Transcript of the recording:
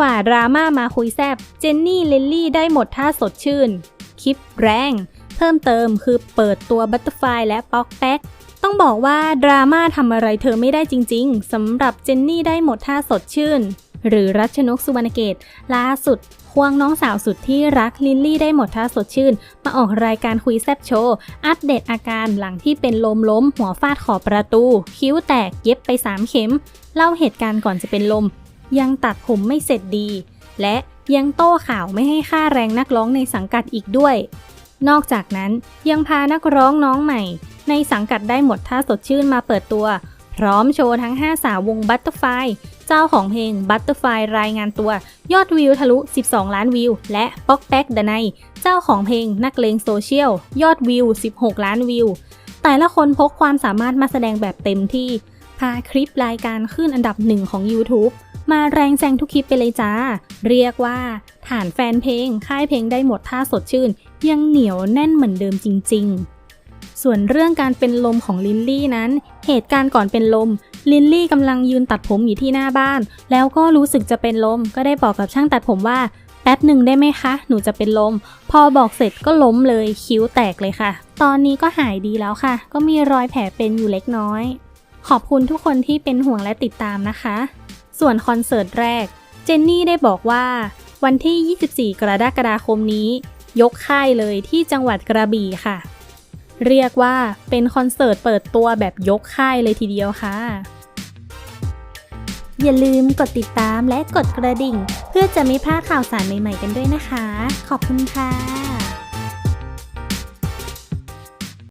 ฝ่าดราม่ามาคุยแซบเจนนี่เลนลี่ได้หมดท่าสดชื่น คลิปแรง เพิ่มเติมคือเปิดตัวบัตเตอร์ไฟและป๊อกแป๊กต้องบอกว่าดราม่าทำอะไรเธอไม่ได้จริงๆสำหรับเจนนี่ได้หมดท่าสดชื่น หรือรัชนกสุวรรณเกตล่าสุดควงน้องสาวสุดที่รักลินลี่ได้หมดท่าสดชื่น มาออกรายการคุยแซบโชว์ อัปเดตอาการหลังที่เป็นลมล้ม หัวฟาดขอบประตู คิ้วแตกเย็บไป 3 เข็ม เล่าเหตุการณ์ก่อนจะเป็นลม ยังตัดผมไม่เสร็จดี และยังโต้ข่าวไม่ให้ค่าแรงนักร้องในสังกัดอีกด้วย นอกจากนั้นยังพานักร้องน้องใหม่ ในสังกัดได้หมดท่าสดชื่นมาเปิดตัว พร้อมโชว์ทั้ง 5 สาววงบัตเตอร์ไฟเจ้าของเพลงบัตเตอร์ไฟรายงานตัว ยอดวิวทะลุ 12 ล้านวิว และป๊อกแป๊กดนัยเจ้าของเพลงนักเลงโซเชียล ยอดวิว 16 ล้านวิว แต่ละคนพกความสามารถมาแสดงแบบเต็มที่ พาคลิปรายการขึ้นอันดับหนึ่งของ YouTube มาแรงแซงทุกคลิปไปเลยจ้า เรียกว่าฐานแฟนเพลง ค่ายเพลงได้หมดท่าสดชื่น ยังเหนียวแน่นเหมือนเดิมจริง ๆ ส่วนเรื่องการเป็นลมของลินลี่นั้น เหตุการณ์ก่อนเป็นลม ลินลี่กำลังยืนตัดผมอยู่ที่หน้าบ้าน แล้วก็รู้สึกจะเป็นลม ก็ได้บอกกับช่างตัดผมว่าแป๊บหนึ่งได้ไหมคะ หนูจะเป็นลม พอบอกเสร็จก็ล้มเลยคิ้วแตกเลยค่ะ ตอนนี้ก็หายดีแล้วค่ะ ก็มีรอยแผลเป็นอยู่เล็กน้อย ขอบคุณทุกคนที่เป็นห่วงและติดตามนะคะ ส่วนคอนเสิร์ตแรก เจนนี่ได้บอกว่า วันที่ 24 กรกฎาคมนี้ ยกค่ายเลยที่จังหวัดกระบี่ค่ะ เรียกว่าเป็นคอนเสิร์ตเปิดตัวแบบยกค่ายเลยทีเดียวค่ะ อย่าลืมกดติดตามและกดกระดิ่ง เพื่อจะไม่พลาดข่าวสารใหม่ๆกันด้วยนะคะ ขอบคุณค่ะ